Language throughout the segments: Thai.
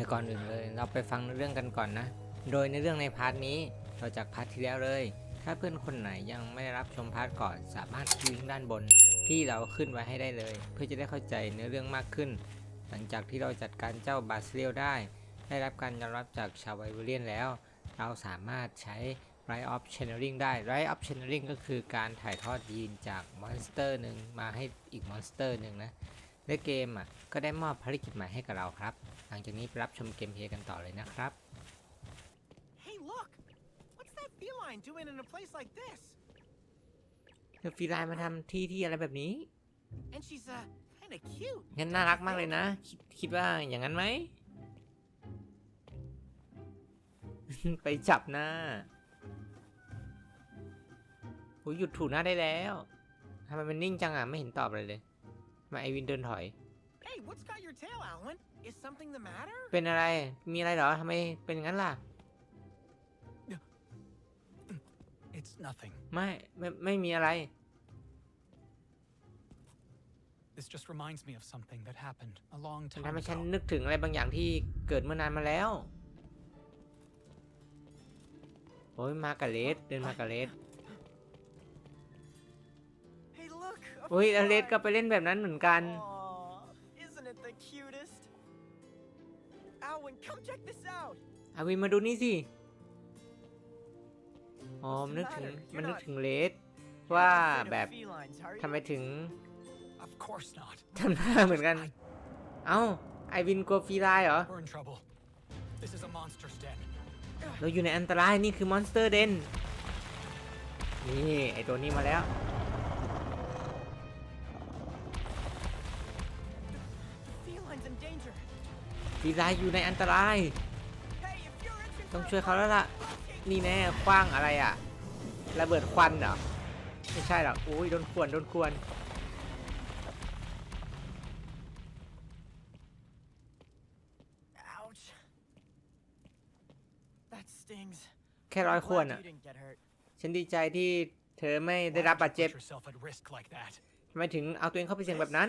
แต่ก่อนอื่นเลย เราไปฟังเรื่องกันก่อนนะ โดยในเรื่องในพาร์ทนี้เราจากพาร์ทที่แล้วเลย ถ้าเพื่อนคนไหนยังไม่ได้รับชมพาร์ทก่อน สามารถคลิกด้านบนที่เราขึ้นไว้ให้ได้เลย เพื่อจะได้เข้าใจเนื้อเรื่องมากขึ้น หลังจากที่เราจัดการเจ้าบาสเลียวได้ ได้รับการยอมรับจากชาวไวเวเรียนแล้ว เราสามารถใช้ Right of Channeling ได้ Right of Channeling ก็คือการถ่ายทอดยีนจากมอนสเตอร์หนึ่งมาให้อีกมอนสเตอร์หนึ่งนะและเกมอะก็ได้มอบภารกิจใหม่ให้กับเราครับ หลังจากนี้ไปรับชมเกมเพลย์กันต่อเลยนะครับ Hey, look! What's that feline doing in a place like this? เธอฟีไลน์มาทำที่ที่อะไรแบบนี้ And she's, uh, kinda cute. งั้นน่ารักมากเลยนะ คิดคิดว่าอย่างนั้นไหม ไปจับหน้าโอ้ยหยุดถูหน้าได้แล้วทำไมมันนิ่งจังอะ ไม่เห็นตอบอะไรเลยทำไมาไอวินเดินถอย Hey, what's got your tail, Alan? Is something the matter? เป็นอะไร มีอะไรเหรอทำไมเป็นอย่างนั้นล่ะ It's nothing. ไม่ไม่ไม่มีอะไร This just reminds me of something that happened a long มัน time ทำให้ฉัน ago. นึกถึงอะไรบางอย่างที่เกิดเมื่อนานมาแล้ว โอ้ยมากับเลสเดินมากับเลส Hey, look! a โอ้ยแล้วเลส feline. ก็ไปเล่นแบบนั้นเหมือนกัน Aw, come check this out! อาวินมาดูนี่สิอ๋อมันนึกถึงมันนึกถึงเลส You're ว่า not afraid of แบบ felines, are you? ทำไมถึง Of course not. ทำหน้าเหมือนกัน เอ้า ไอวินกลัวฟรีไลน์เหรอ We're in trouble. This is a monster's den. เราอยู่ในอันตรายนี่คือมอนสเตอร์เดนนี่ ไอตัวนี้มาแล้ว ฟรีไลน์อยู่ในอันตราย Hey, if you're interested, ต้องช่วยเขาแล้วล่ะ นี่แน่คว้างอะไรอะ ระเบิดควันเหรอ ไม่ใช่หรอกอุ้ยโดนควรโดนควร Ouch. That stings. แค่ร้อยควร Glad อะ you didn't get hurt. ฉันดีใจที่เธอไม่ได้ Why รับ would บาด you เจ็บ put yourself at risk like that? ทำไมถึงเอาตัวเองเข้าไปเสี่ยงแบบนั้น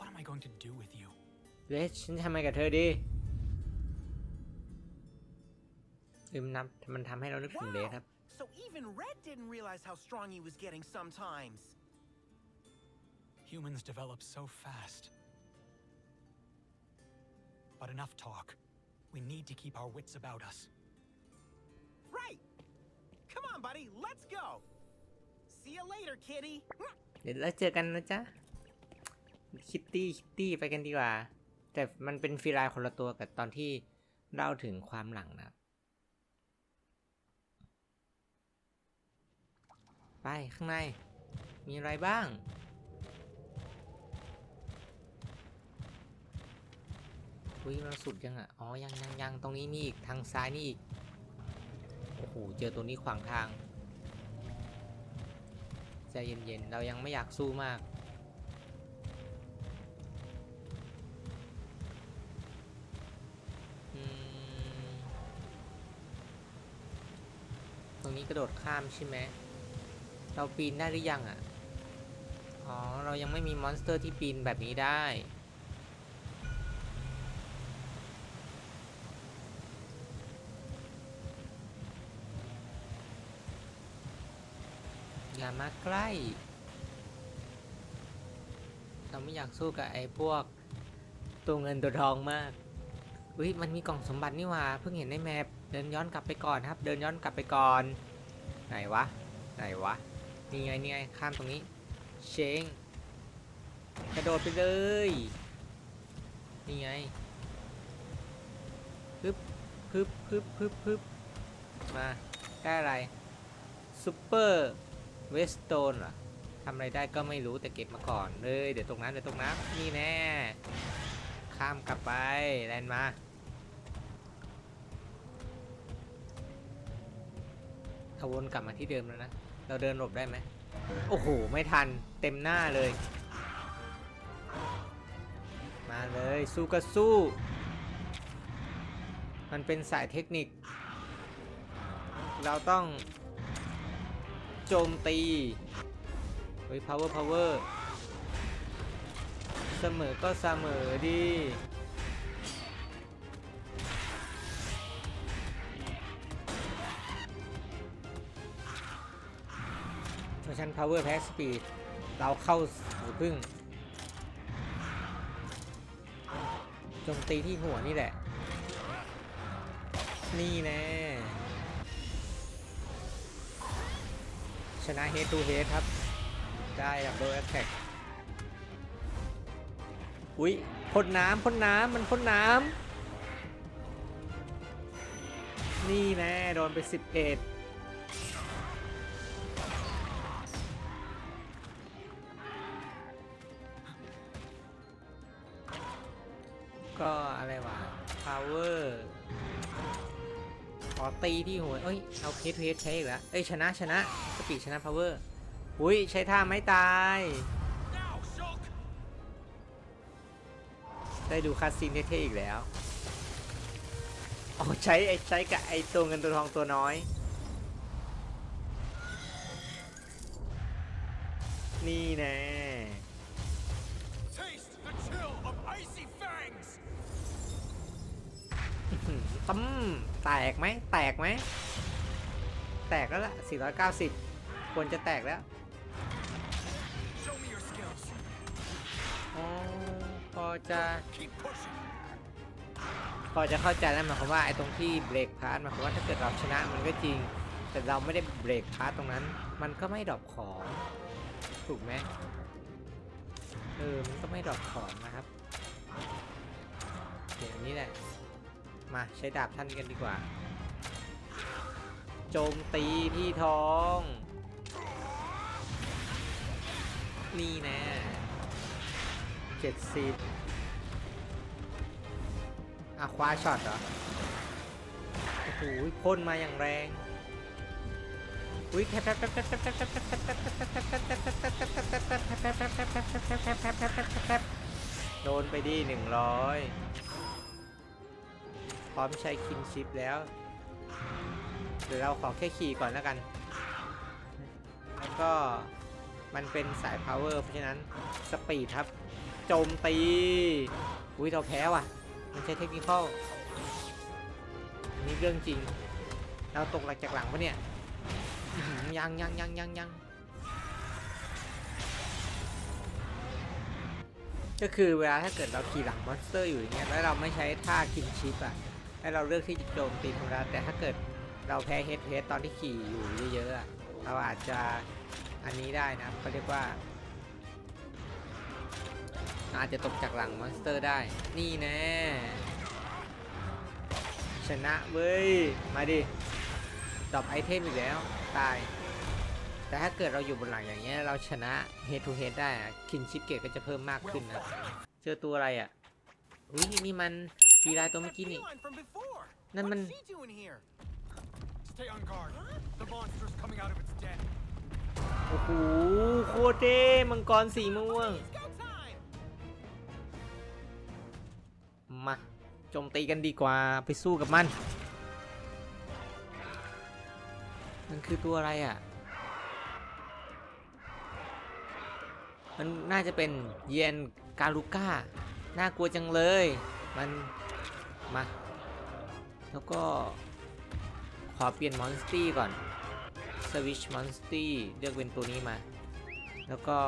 what am I going to do with you? เลสฉันจะทำไงกับเธอดีเออมันนำมันทำให้เรานึกถึงเลสครับ So even Red didn't realize how strong he was getting sometimes. Humans develop so fast. But enough talk. We need to keep our wits about us. Right. Come on, buddy, let's go. See you later, kitty. เดี๋ยวเราเจอกันนะจ๊ะ คิตตี้คิตตี้ไปกันดีกว่า แต่มันเป็นฟรีไลน์คนละตัวกับตอนที่เล่าถึงความหลังนะไปข้างใน มีอะไรบ้างอุ้ยเราสุดยังอะ อ๋อ ยังยังยังตรงนี้มีอีก ทางซ้ายนี่อีก โอ้โห เจอตัวนี้ขวางทาง ใจเย็นๆ เรายังไม่อยากสู้มาก รงนี้กระโดดข้ามใช่ไหมเราปีนได้หรือยังอะ อ๋อ เรายังไม่มีมอนสเตอร์ที่ปีนแบบนี้ได้ อย่ามาใกล้ เราไม่อยากสู้กับไอ้พวก ตัวเงินตัวทองมากอุ้ยมันมีกล่องสมบัตินี่ว่าเพิ่งเห็นในแมปเดินย้อนกลับไปก่อนครับ เดินย้อนกลับไปก่อน ไหนวะ ไหนวะ นี่ไงนี่ไงข้ามตรงนี้ เชงกระโดดไปเลย นี่ไงฮึบฮึบฮึบฮึบฮึบมาได้อะไรซูเปอร์เวสโตนเหรอทำอะไรได้ก็ไม่รู้แต่เก็บมาก่อนเลย เดี๋ยวตรงนั้นเดี๋ยวตรงนั้นนี่แน่ ข้ามกลับไปแลนมา ทวนกลับมาที่เดิมแล้วนะ เราเดินหลบได้ไหม โอ้โห ไม่ทัน เต็มหน้าเลย มาเลย สู้ก็สู้ มันเป็นสายเทคนิค เราต้อง โจมตี เฮ้ย power power เสมอก็เสมอดี Motion Power Pack Speed เราเข้าหูพึ่งจงตีที่หัวนี่แหละ นี่แน่ชนะ Head to Head ครับ ได้ดับเบิลแอตแทกอุ๊ยพ่นน้ำพ่นน้ำมันพ่นน้ำนี่แน่โดนไป 11 ก็อะไรวะพ power ขอตีที่หัวเอ้ย เอาเพชรเพชรใช้อีกแล้วเอ้ย ชนะชนะสปีชนะพาวเวอุ้ย ใช้ท่าไม่ตาย ได้ดูคาสินเท่ๆอีกแล้วอ๋ใช้ไอ้ใช้กับไอ้ตัวเงินตัวทองตัวน้อย นี่แน่ ตั้มแตกไหมแตกไหมแตกแล้วละ490 ควรจะแตกแล้วพอจะพอจะเข้าใจแล้วหมายความว่าไอ้ตรงที่เบรกพาร์ทหมายความว่าถ้าเกิดเราชนะมันก็จริง แต่เราไม่ได้เบรกพาร์ทตรงนั้น มันก็ไม่ดรอปของ ถูกไหมเออมันก็ไม่ดรอปของนะครับอย่างนี้แหละ มาใช้ดาบท่านกันดีกว่า โจมตีพี่ทอง นี่นะเจ็ดสิบอะคว้าช็อตเหรอ โอ้โหพ่นมาอย่างแรงอุ้ยแทบแทบแทบแทบแทบแทบแทบแทบแทบแทบแทบโดนไปดีหนึ่งร้อย พร้อมใช้คินชิปแล้ว เดี๋ยวเราขอแค่ขี่ก่อนแล้วกัน แล้วก็มันเป็นสาย power เพราะฉะนั้นสปีดครับ โจมตี อุ้ยเราแพ้ว่ะ มันใช้เทคนิคอลนี่เรื่องจริง เราตกหลักจากหลังปะเนี่ย ยังยังยังยังยังก็คือเวลาถ้าเกิดเราขี่หลังมอนสเตอร์อยู่อย่างเงี้ยแล้วเราไม่ใช้ท่าคินชิปอะ ให้เราเลือกที่จะโจมตีธรรมดาแต่ถ้าเกิดเราแพ้เฮดเฮดตอนที่ขี่อยู่เยอะๆเราอาจจะอันนี้ได้นะเขาเรียกว่า อาจจะตกจากหลังมอนสเตอร์ได้ นี่แน่ชนะเว้ย มาดิดรอปไอเทมอีกแล้ว ตาย แต่ถ้าเกิดเราอยู่บนหลังอย่างเงี้ยเราชนะ head to head ได้อะคินชิปเกตก็จะเพิ่มมากขึ้นนะ เจอตัวอะไรอะอุ้ยนี่นี่มัน ฟีลายตัวเมื่อกี้นี่ Feline from before. Nan man- What's she doing here? Stay on guard. The monster's coming out of its den. โอ้โหโคตรเท่มังกรสีม่วง It's go time. มาโจมตีกันดีกว่าไปสู้กับมัน มันคือตัวอะไรอะ มันน่าจะเป็นเยนการูก้า น่ากลัวจังเลย มัน มา แล้วก็ ขอเปลี่ยนมอนสตี้ก่อนสวิชมอนสตี้เลือกเป็นตัวนี้มา แล้วก็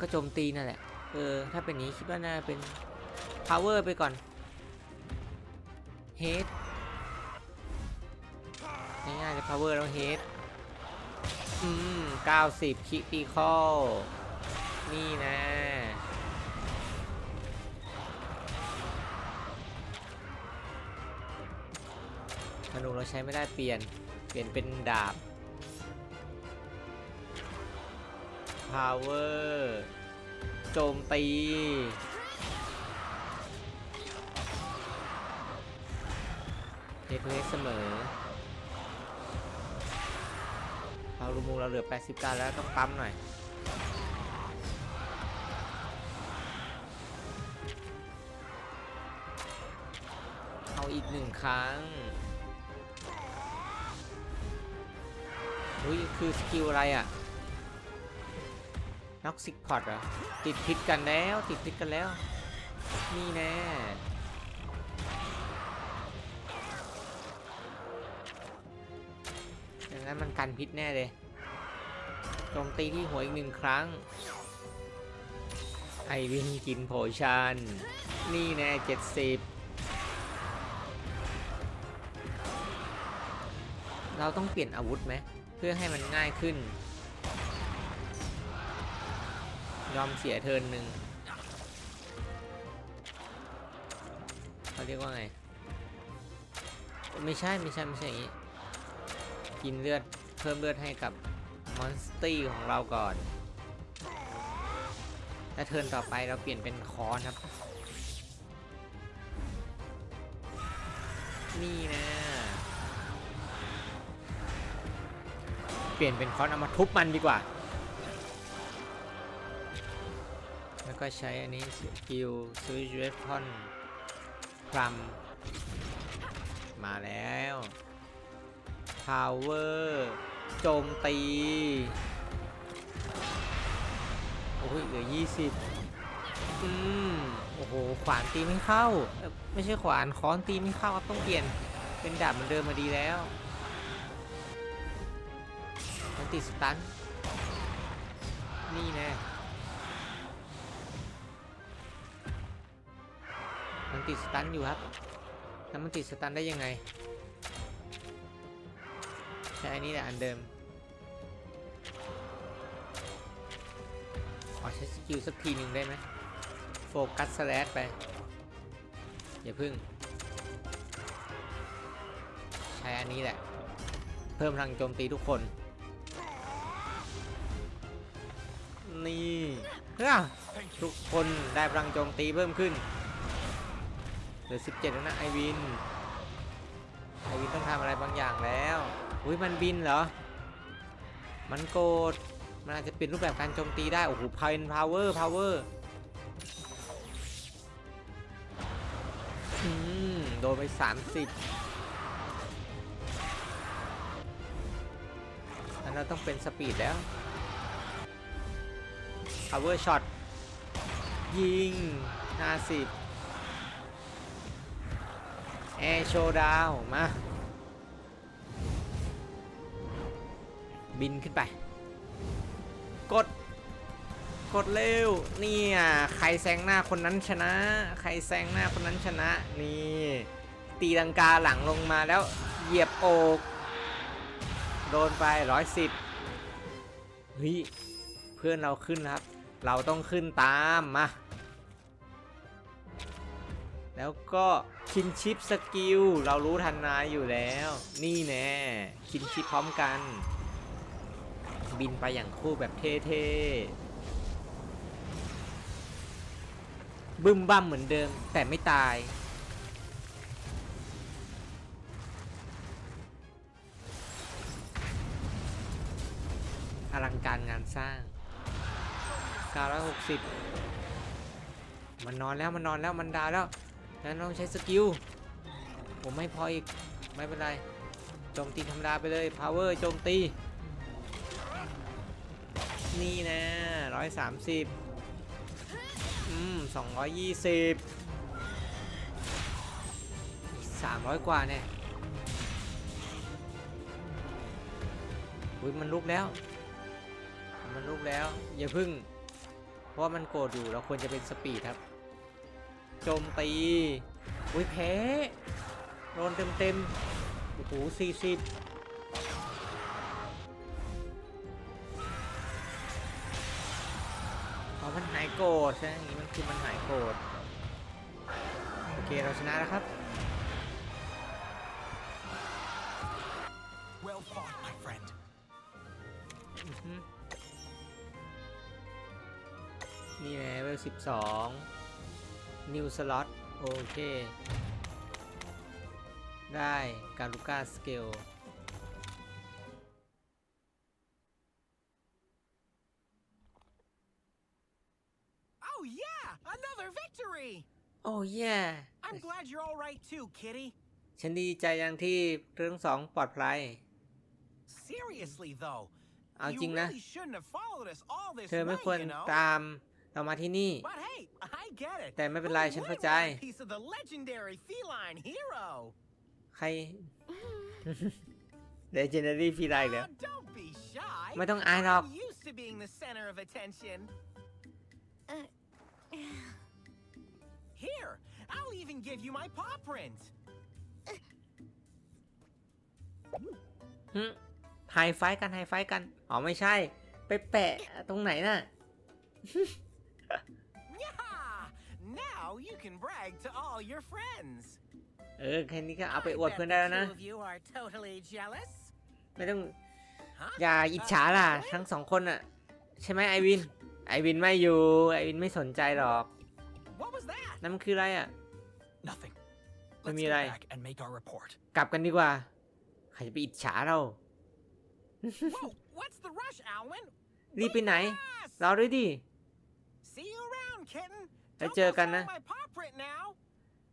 ก็โจมตีนั่นแหละ เออ ถ้าเป็นนี้คิดว่าน่าเป็น power ไปก่อน head ง่ายๆเลย power แล้ว head อืม 90 critical นี่นะ นูเราใช้ไม่ได้เปลี่ยน เปลี่ยนเป็นดาบ power โจมตี เทคเวสเสมอเราลูมูเราเหลือ 89 แล้วต้องปั๊มหน่อยเอาอีกหนึ่งครั้ง อุ้ยคือสกิลอะไรอะน็อกซิกพอตเหรอ ติดพิษกันแล้ว ติดพิษกันแล้ว นี่แน่อย่างนั้นมันกันพิษแน่เลยโจมตีที่หัวอีกหนึ่งครั้ง ไอวินกินโผชันนี่แน่เจ็ดสิบเราต้องเปลี่ยนอาวุธไหม เพื่อให้มันง่ายขึ้น ยอมเสียเทินหนึ่งเขาเรียกว่าไง ไม่ใช่ไม่ใช่ไม่ใช่อย่างนี้ กินเลือดเพิ่มเลือดให้กับมอนสตี้ของเราก่อน และเทินต่อไปเราเปลี่ยนเป็นคอนครับ นี่นะ เปลี่ยนเป็นคอนเอามาทุบมันดีกว่า แล้วก็ใช้อันนี้สกิลซูจเวพอนพลัมมาแล้ว power โจมตี โอ้ยเหลือ 20 อืม โอ้โห ขวานตีไม่เข้า ไม่ใช่ขวานค้อนตีไม่เข้าครับต้องเปลี่ยน เป็นดาบเหมือนเดิมมาดีแล้ว ติดสตัน นี่แน่มันติดสตันอยู่ครับ แล้วมันติดสตันได้ยังไง ใช่อันนี้แหละอันเดิม ขอใช้สกิลสักทีหนึ่งได้ไหมโฟกัสสแลชไป อย่าพึ่ง ใช้อันนี้แหละ เพิ่มพลังโจมตีทุกคน นี่เฮ้ยทุกคนได้พลังโจมตีเพิ่มขึ้นเหลือ 17 แล้วนะไอวิน ไอวินต้องทำอะไรบางอย่างแล้วอุ้ยมันบินเหรอ มันโกรธมันอาจจะเปลี่ยนรูปแบบการโจมตีได้ โอ้โหพาวเพาวเวอร์พาวเวอร์โดนไป 30แล้วเราต้องเป็นสปีดแล้ว power shot ยิง 50แอร์โชว์ดาวมา บินขึ้นไป กด กดเร็วเนี่ยใครแซงหน้าคนนั้นชนะ ใครแซงหน้าคนนั้นชนะ นี่ ตีลังกาหลังลงมาแล้วเหยียบอกโดนไปร้อยสิบเฮ้ย เพื่อนเราขึ้นครับ เราต้องขึ้นตามมา แล้วก็คินชิปสกิล เรารู้ทันนายอยู่แล้ว นี่แน่คินชิปพร้อมกัน บินไปอย่างคู่แบบเท่ๆบึ้มบั้มเหมือนเดิมแต่ไม่ตาย 960 มันนอนแล้วมันนอนแล้วมันดาวแล้วงั้นต้องใช้สกิล ผมไม่พออีก ไม่เป็นไร โจมตีธรรมดาไปเลย power โจมตี นี่นะร้อยสามสิบอืมสองร้อยยี่สิบสามร้อยกว่าเนี่ยอุ้ยมันลุกแล้ว มันลุกแล้ว อย่าพึ่ง ราะว่ามันโกรธอยู่เราควรจะเป็นสปีดครับ โจมตีอุ้ยแพ้โดนเต็มเต็มโอ้โหสี่สิบอ๋อมันหายโกรธใช่ไหมอย่างนี้มันคือมันหายโกรธโอเคเราชนะแล้วครับ นี่แหละเวลสิบสองนิวสล็อตโอเค ได้การูกาสเกล Oh yeah, another victory! โอ้แย่ I'm glad you're all right too, Kitty. ฉันดีใจอย่างที่เรื่องสองปลอดภัย Seriously though, เอาจ you ริงนะ really shouldn't have followed us all this เธอไม่ way, ควร you know. ตาม เรามาที่นี่ But hey, I get it. แต่ไม่เป็นไร Who ฉัน wouldn't เข้าใจ want a piece of the legendary feline hero? ใคร Legendary ฟีไลเหรอ Ah, don't be shy. ไม่ต้องอายหรอก I'm used to being the center of attention. Here, I'll even give you my paw print. ไฮไฟท์กันไฮไฟท์กัน อ๋อ ไม่ใช่ ไปแปะตรงไหนน่ะ Yeah! Now you can brag to all your friends. เออแค่นี้ก็เอาไป I อวด bet เพื่อน the ได้แล้วนะ two of you are totally jealous. ไม่ต้อง Huh? อย่าอิจฉาล่ะ ทั้งสองคนอะ ใช่ไหมไอวิน ไอวินไม่อยู่ไอวินไม่สนใจหรอก What was that? นั่นมันคืออะไรอะ Nothing. Không Let's như get đây. back and make our report. กลับกันดีกว่า ใครจะไปอิจฉาเรา Whoa, what's the rush, Alwyn? รีบไปไหน Wait for us! รอด้วยดิ See you around, kitten. แล้ว Don't เจอ go กันนะ stealing my paw print now.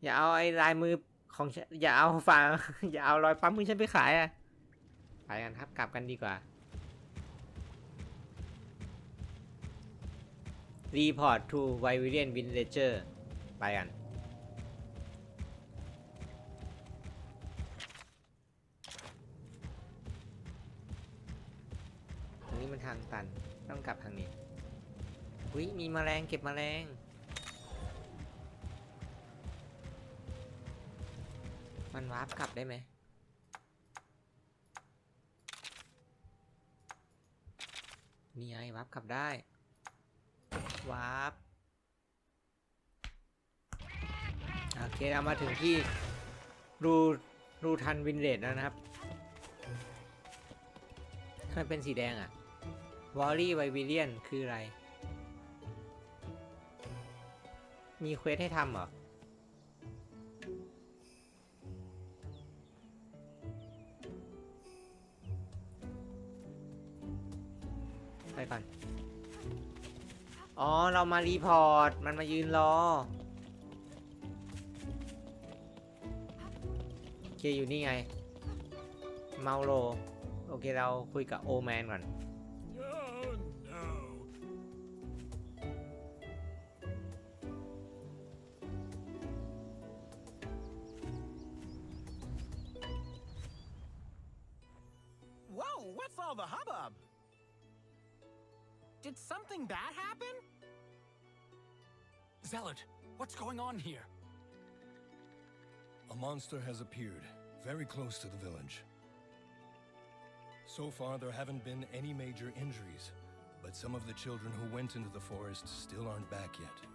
อย่าเอาไอ้ลายมือของฉันอย่าเอาฝาอย่าเอารอยปั๊มมือฉันไปขายอะไปกันครับกลับกันดีกว่า Report to Vivarian Villager ไปกัน ตรงนี้มันทางตัน ต้องกลับทางนี้ อุ้ยมีแมลงเก็บแมลง มันวาร์ปกลับได้ไหมนี่ไงวาร์ปกลับได้วาร์ปโอเคเรามาถึงที่รูรูทันวินเลดแล้วนะครับทำไมเป็นสีแดงอะวอลลี่ไววิเลียนคืออะไร มีเควสให้ทำเหรอ ไปก่อนอ๋อ เรามารีพอร์ต มันมายืนรอ โอเค อยู่นี่ไง เมาโล โอเค เราคุยกับโอแมนก่อน what's going on here? A monster has appeared, very close to the village. So far, there haven't been any major injuries, but some of the children who went into the forest still aren't back yet.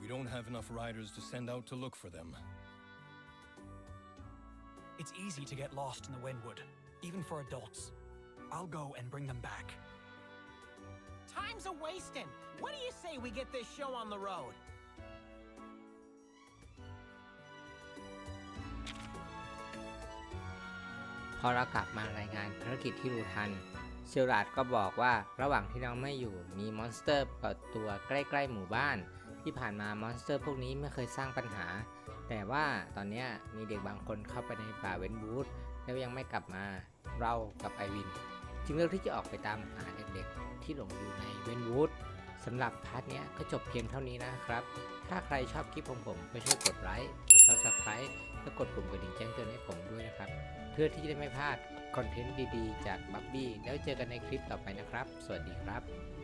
We don't have enough riders to send out to look for them. It's easy to get lost in the Windwood, even for adults. I'll go and bring them back. Time's a wasting. What do you say we get this show on the road? พอเรากลับมารายงานภารกิจที่รูทันเซลลาดก็บอกว่าระหว่างที่เราไม่อยู่มีมอนสเตอร์ปรากตัวใกล้ ๆ หมู่บ้าน ที่ผ่านมามอนสเตอร์พวกนี้ไม่เคยสร้างปัญหา แต่ว่าตอนนี้มีเด็กบางคนเข้าไปในป่าเวนบูธแล้วยังไม่กลับมาเรากับไอวิน จึงเลือกที่จะออกไปตามหาเด็กๆ ที่หลงอยู่ในเวนวูดสำหรับพาร์ทเนี้ยก็จบเพียงเท่านี้นะครับ ถ้าใครชอบคลิปของผมก็ช่วยกดไลค์ กดซับสไคร b e และกดปุ่มกระดิ่งแจ้งเตือนให้ผมด้วยนะครับ เพื่อที่จะได้ไม่พลาดคอนเทนต์ดีๆ จากบับบี้แล้วเจอกันในคลิปต่อไปนะครับ สวัสดีครับ